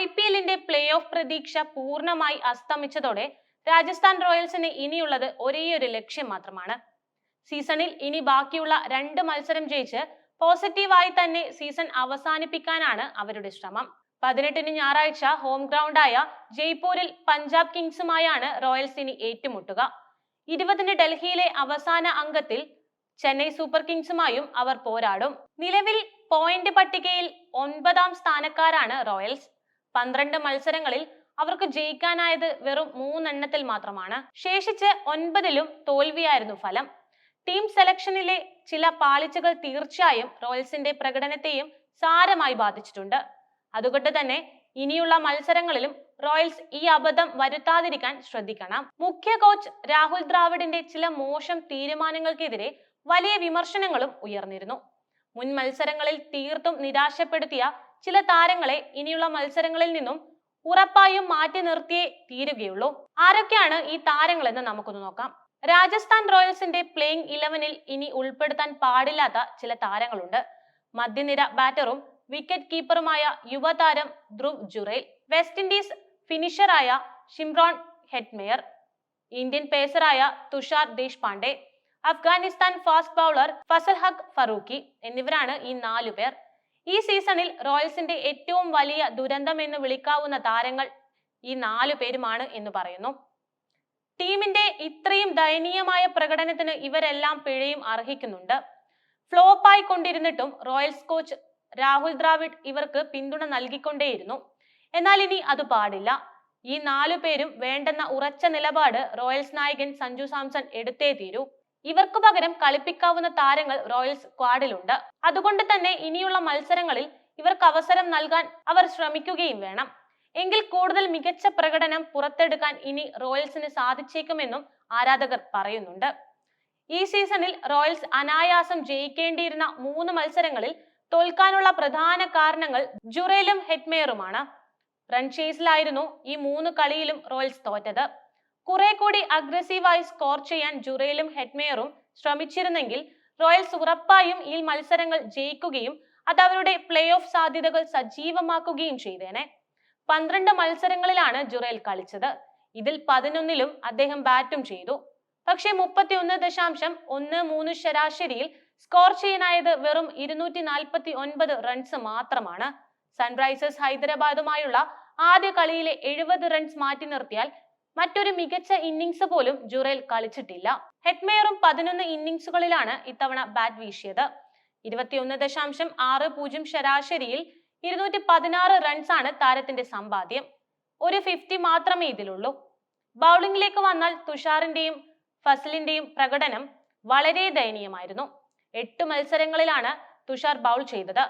I P എല്ലിന്റെ play off പ്രതീക്ഷ പൂർണമായി അസ്തമിച്ചതോടെ രാജസ്ഥാൻ റോയൽസിന് ഇനിയുള്ളത് ഒരേയൊരു ലക്ഷ്യം മാത്രമാണ്. സീസണിൽ ഇനി ബാക്കിയുള്ള രണ്ട് മത്സരം ജയിച്ച് പോസിറ്റീവായി തന്നെ സീസൺ അവസാനിപ്പിക്കാനാണ് അവരുടെ ശ്രമം. പതിനെട്ടിന് ഞായറാഴ്ച ഹോം ഗ്രൗണ്ടായ ജയ്പൂരിൽ പഞ്ചാബ് കിങ്സുമായാണ് റോയൽസ് ഇനി ഏറ്റുമുട്ടുക. ഇരുപതിന് ഡൽഹിയിലെ അവസാന അംഗത്തിൽ ചെന്നൈ സൂപ്പർ കിങ്സുമായും അവർ പോരാടും. നിലവിൽ പോയിന്റ് പട്ടികയിൽ ഒൻപതാം സ്ഥാനക്കാരാണ് റോയൽസ്. പന്ത്രണ്ട് മത്സരങ്ങളിൽ അവർക്ക് ജയിക്കാനായത് വെറും മൂന്നെണ്ണത്തിൽ മാത്രമാണ്. ശേഷിച്ച് ഒൻപതിലും തോൽവിയായിരുന്നു ഫലം. ടീം സെലക്ഷനിലെ ചില പാളിച്ചകൾ തീർച്ചയായും റോയൽസിന്റെ പ്രകടനത്തെയും സാരമായി ബാധിച്ചിട്ടുണ്ട്. അതുകൊണ്ട് തന്നെ ഇനിയുള്ള മത്സരങ്ങളിലും റോയൽസ് ഈ അബദ്ധം വരുത്താതിരിക്കാൻ ശ്രദ്ധിക്കണം. മുഖ്യ കോച്ച് രാഹുൽ ദ്രാവിഡിന്റെ ചില മോശം തീരുമാനങ്ങൾക്കെതിരെ വലിയ വിമർശനങ്ങളും ഉയർന്നിരുന്നു. മുൻ മത്സരങ്ങളിൽ തീർത്തും നിരാശപ്പെടുത്തിയ ചില താരങ്ങളെ ഇനിയുള്ള മത്സരങ്ങളിൽ നിന്നും ഉറപ്പായും മാറ്റി നിർത്തിയേ തീരുകയുള്ളൂ. ആരൊക്കെയാണ് ഈ താരങ്ങളെന്ന് നമുക്കൊന്ന് നോക്കാം. രാജസ്ഥാൻ റോയൽസിന്റെ പ്ലേയിങ് ഇലവനിൽ ഇനി ഉൾപ്പെടുത്താൻ പാടില്ലാത്ത ചില താരങ്ങളുണ്ട്. മധ്യനിര ബാറ്ററും വിക്കറ്റ് കീപ്പറുമായ യുവതാരം ധ്രുവ് ജുറേൽ വെസ്റ്റ് ഇൻഡീസ് ഫിനിഷറായ ഷിംറോൺ ഹെറ്റ്മെയർ ഇന്ത്യൻ പേസറായ തുഷാർ ദേശ്പാണ്ഡെ അഫ്ഗാനിസ്ഥാൻ ഫാസ്റ്റ് ബൗളർ ഫസൽ ഹക് ഫറൂഖി എന്നിവരാണ് ഈ നാലു പേർ. ഈ സീസണിൽ റോയൽസിന്റെ ഏറ്റവും വലിയ ദുരന്തം എന്ന് വിളിക്കാവുന്ന താരങ്ങൾ ഈ നാലു പേരുമാണ് എന്ന് പറയുന്നു. ടീമിന്റെ ഇത്രയും ദയനീയമായ പ്രകടനത്തിന് ഇവരെല്ലാം പിഴയും അർഹിക്കുന്നുണ്ട്. ഫ്ലോപ്പായി കൊണ്ടിരുന്നിട്ടും റോയൽസ് കോച്ച് രാഹുൽ ദ്രാവിഡ് ഇവർക്ക് പിന്തുണ നൽകിക്കൊണ്ടേയിരുന്നു. എന്നാൽ ഇനി അത് പാടില്ല. ഈ നാലു പേരും വേണ്ടെന്ന ഉറച്ച നിലപാട് റോയൽസ് നായകൻ സഞ്ജു സാംസൺ എടുത്തേ തീരൂ. ഇവർക്ക് പകരം കളിപ്പിക്കാവുന്ന താരങ്ങൾ റോയൽ സ്ക്വാഡിലുണ്ട്. അതുകൊണ്ട് തന്നെ ഇനിയുള്ള മത്സരങ്ങളിൽ ഇവർക്ക് അവസരം നൽകാൻ അവർ ശ്രമിക്കുകയും വേണം. എങ്കിൽ കൂടുതൽ മികച്ച പ്രകടനം പുറത്തെടുക്കാൻ ഇനി റോയൽസിന് സാധിച്ചേക്കുമെന്നും ആരാധകർ പറയുന്നുണ്ട്. ഈ സീസണിൽ റോയൽസ് അനായാസം ജയിക്കേണ്ടിയിരുന്ന മൂന്ന് മത്സരങ്ങളിൽ തോൽക്കാനുള്ള പ്രധാന കാരണങ്ങൾ ജുറേലും ഹെറ്റ്മെയറുമാണ്. റൺ ചേസിലായിരുന്നു ഈ മൂന്ന് കളിയിലും റോയൽസ് തോറ്റത്. കുറെ കൂടി അഗ്രസീവായി സ്കോർ ചെയ്യാൻ ജുറയിലും ഹെഡ്മെയറും ശ്രമിച്ചിരുന്നെങ്കിൽ റോയൽസ് ഉറപ്പായും ഈ മത്സരങ്ങൾ ജയിക്കുകയും അത് അവരുടെ പ്ലേ ഓഫ് സാധ്യതകൾ സജീവമാക്കുകയും ചെയ്തേനെ. പന്ത്രണ്ട് മത്സരങ്ങളിലാണ് ജുറേൽ കളിച്ചത്. ഇതിൽ പതിനൊന്നിലും അദ്ദേഹം ബാറ്റും ചെയ്തു. പക്ഷേ മുപ്പത്തിയൊന്ന് ദശാംശം ഒന്ന് മൂന്ന് ശരാശരിയിൽ സ്കോർ ചെയ്യാനായത് വെറും ഇരുന്നൂറ്റി നാൽപ്പത്തി ഒൻപത് റൺസ് മാത്രമാണ്. സൺറൈസേഴ്സ് ഹൈദരാബാദുമായുള്ള ആദ്യ കളിയിലെ എഴുപത് റൺസ് മാറ്റി നിർത്തിയാൽ മറ്റൊരു മികച്ച ഇന്നിംഗ്സ് പോലും ജുറേൽ കളിച്ചിട്ടില്ല. ഹെറ്റ്മെയറും പതിനൊന്ന് ഇന്നിംഗ്സുകളിലാണ് ഇത്തവണ ബാറ്റ് വീശിയത്. ഇരുപത്തിയൊന്ന് ദശാംശം ആറ് പൂജ്യം ശരാശരിയിൽ ഇരുന്നൂറ്റി പതിനാറ് ആണ് താരത്തിന്റെ സമ്പാദ്യം. ഒരു ഫിഫ്റ്റി മാത്രമേ ഇതിലുള്ളൂ. ബൗളിംഗിലേക്ക് വന്നാൽ തുഷാറിന്റെയും ഫസലിന്റെയും പ്രകടനം വളരെ ദയനീയമായിരുന്നു. എട്ട് മത്സരങ്ങളിലാണ് തുഷാർ ബൗൾ ചെയ്തത്.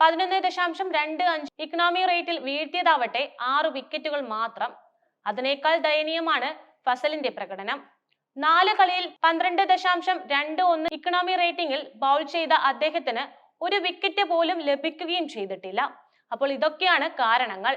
പതിനൊന്ന് ദശാംശം രണ്ട് അഞ്ച് ഇക്കണോമി റേറ്റിൽ വീഴ്ത്തിയതാവട്ടെ ആറ് വിക്കറ്റുകൾ മാത്രം. അതിനേക്കാൾ ദയനീയമാണ് ഫസലിന്റെ പ്രകടനം. നാല് കളിയിൽ പന്ത്രണ്ട് ദശാംശം രണ്ട് ഒന്ന് ഇക്കണോമി റേറ്റിംഗിൽ ബൗൾ ചെയ്ത അദ്ദേഹത്തിന് ഒരു വിക്കറ്റ് പോലും ലഭിക്കുകയും ചെയ്തിട്ടില്ല. അപ്പോൾ ഇതൊക്കെയാണ് കാരണങ്ങൾ.